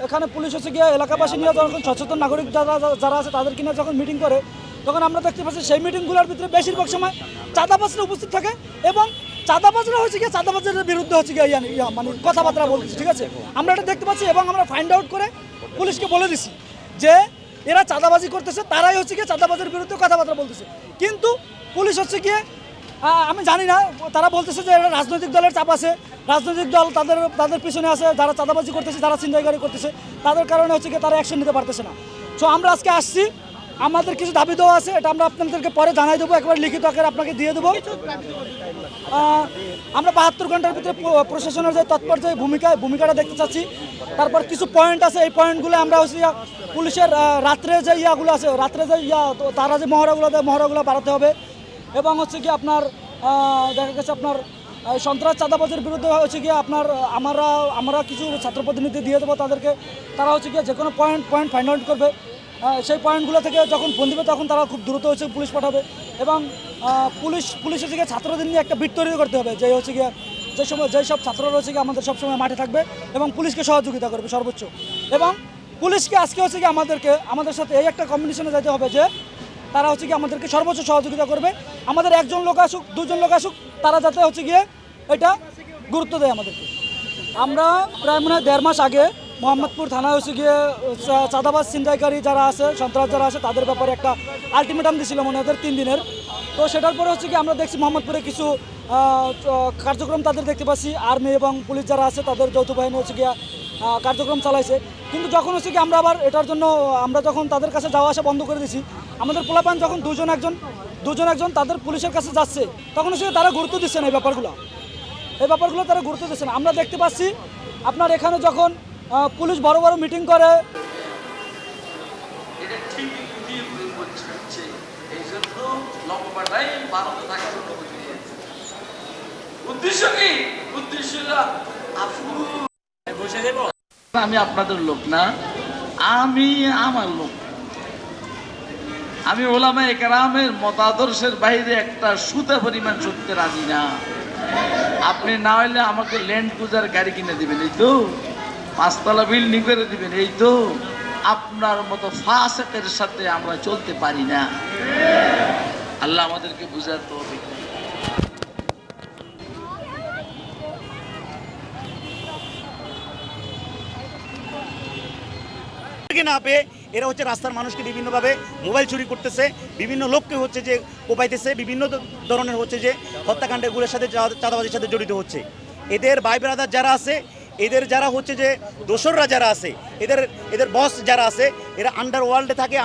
এখানে পুলিশ হচ্ছে গিয়ে এলাকাবাসী নিয়ে যখন সচেতন নাগরিক যারা যারা আছে তাদেরকে নিয়ে যখন মিটিং করে, তখন আমরা দেখতে পাচ্ছি সেই মিটিংগুলোর ভিতরে বেশিরভাগ সময় চাঁদাবাজরা উপস্থিত থাকে এবং চাঁদাবাজরা হচ্ছে গিয়ে চাঁদাবাজের বিরুদ্ধে হচ্ছে গিয়ে ইয়া- মানে কথাবার্তা বলতেছে, ঠিক আছে? আমরা এটা দেখতে পাচ্ছি এবং আমরা ফাইন্ড আউট করে পুলিশকে বলে দিছি যে এরা চাঁদাবাজি করতেছে, তারাই হচ্ছে গিয়ে চাঁদাবাজের বিরুদ্ধে কথাবার্তা বলতেছে। কিন্তু পুলিশ হচ্ছে গিয়ে আমি জানি না। তারা বলতেছে যে রাজনৈতিক দলের চাপ আছে। রাজনৈতিক দল তাদের তাদের পিছনে আছে, যারা চাঁদাবাজি করতেছে, যারা ছিনতাইকারী করতেছে। তাদের কারণে হচ্ছে কি তারা অ্যাকশন নিতে পারতেছে না। সো আমরা আজকে আসছি। আমাদের কিছু দাবি দেওয়া আছে, এটা আমরা আপনাদেরকে পরে জানাই দেবো। একবার লিখিত আকারে আপনাকে দিয়ে দেবো। আমরা বাহাত্তর ঘণ্টার ভিতরে প্রশাসনের যে তৎপর যে ভূমিকা, ভূমিকাটা দেখতে চাচ্ছি। তারপর কিছু পয়েন্ট আছে। এই পয়েন্টগুলো আমরা হচ্ছে পুলিশের রাত্রে যে ইয়াগুলো আছে, রাত্রে যে ইয়া তারা যে মহড়াগুলো দেয়, মহড়াগুলো বাড়াতে হবে। এবং হচ্ছে কি আপনার দেখা গেছে আপনার সন্ত্রাস চাঁদাবাজের বিরুদ্ধে হচ্ছে গিয়ে আপনার, আমরা আমরা কিছু ছাত্র প্রতিনিধি দিয়ে দেবো তাদেরকে। তারা হচ্ছে গিয়ে যে কোনো পয়েন্ট পয়েন্ট ফাইন্ড আউট করবে সেই পয়েন্টগুলো থেকে যখন ফোন দিবে তখন তারা খুব দ্রুত হচ্ছে পুলিশ পাঠাবে। এবং পুলিশ পুলিশ হচ্ছে গিয়ে ছাত্রদের নিয়ে একটা বিট তৈরি করতে হবে, যে হচ্ছে গিয়ে যে সময় যেই সব ছাত্ররা হচ্ছে গিয়ে আমাদের সবসময় মাঠে থাকবে এবং পুলিশকে সহযোগিতা করবে সর্বোচ্চ। এবং পুলিশকে আজকে হচ্ছে গিয়ে আমাদেরকে, আমাদের সাথে এই একটা কম্বিনেশনে যেতে হবে যে তারা হচ্ছে গিয়ে আমাদেরকে সর্বোচ্চ সহযোগিতা করবে। আমাদের একজন লোক আসুক, দুজন লোক আসুক, তারা যাতে হচ্ছে গিয়ে এটা গুরুত্ব দেয় আমাদেরকে। আমরা প্রায় মনে হয় দেড় মাস আগে মোহাম্মদপুর থানায় হচ্ছে গিয়ে চাঁদাবাজ ছিনতাইকারী যারা আছে, সন্ত্রাস যারা আছে, তাদের ব্যাপারে একটা আলটিমেটাম দিছিল মনে ওদের তিন দিনের। তো সেটার পরে হচ্ছে কি আমরা দেখছি মোহাম্মদপুরে কিছু কার্যক্রম তাদের দেখতে পাচ্ছি। আর্মি এবং পুলিশ যারা আছে, তাদের যৌথ বাহিনী হচ্ছে গিয়া কার্যক্রম চালাইছে। কিন্তু যখন হচ্ছে কি আমরা আবার এটার জন্য, আমরা যখন তাদের কাছে যাওয়া আসা বন্ধ করে দিছি আমাদের পোলাপান যখন দুজন একজন দুজন একজন তাদের পুলিশের কাছে যাচ্ছে তখন হচ্ছে তারা গুরুত্ব দিচ্ছে না এই ব্যাপারগুলো। এই ব্যাপারগুলো তারা গুরুত্ব দিচ্ছে না। আমরা দেখতে পাচ্ছি আপনার এখানে যখন পুলিশ বড় বড় মিটিং করে। উদ্দেশ্য কি? উদ্দেশ্য আমি আপনাদের লোক না আমি আমার লোক। আমি ওলামা একরামের মতাদর্শের বাইরে একটা সুতা পরিমাণ সত্যি রাজি না। আপনি না হলে আমাকে ল্যান্ড ক্রুজার গাড়ি কিনে দিবেন, এই তো? পাঁচতলা বিল্ডিং করে দিবেন, এই তো? আপনার মতো ফাঁসের সাথে আমরা চলতে পারি না। আল্লাহ আমাদেরকে বুঝাতে হবে থেকে না পেয়ে এরা হচ্ছে রাস্তার মানুষকে বিভিন্নভাবে মোবাইল চুরি করতেছে, বিভিন্ন লোককে হচ্ছে যে কোপাইতেছে, বিভিন্ন ধরনের হচ্ছে যে হত্যাকাণ্ডগুলোর সাথে চাঁদাবাজির সাথে জড়িত হচ্ছে। এদের ভাই ব্রাদার যারা আছে, এদের যারা হচ্ছে যে দোসররা যারা আছে, এদের এদের বস যারা আছে, এরা আন্ডার ওয়ার্ল্ডে থাকে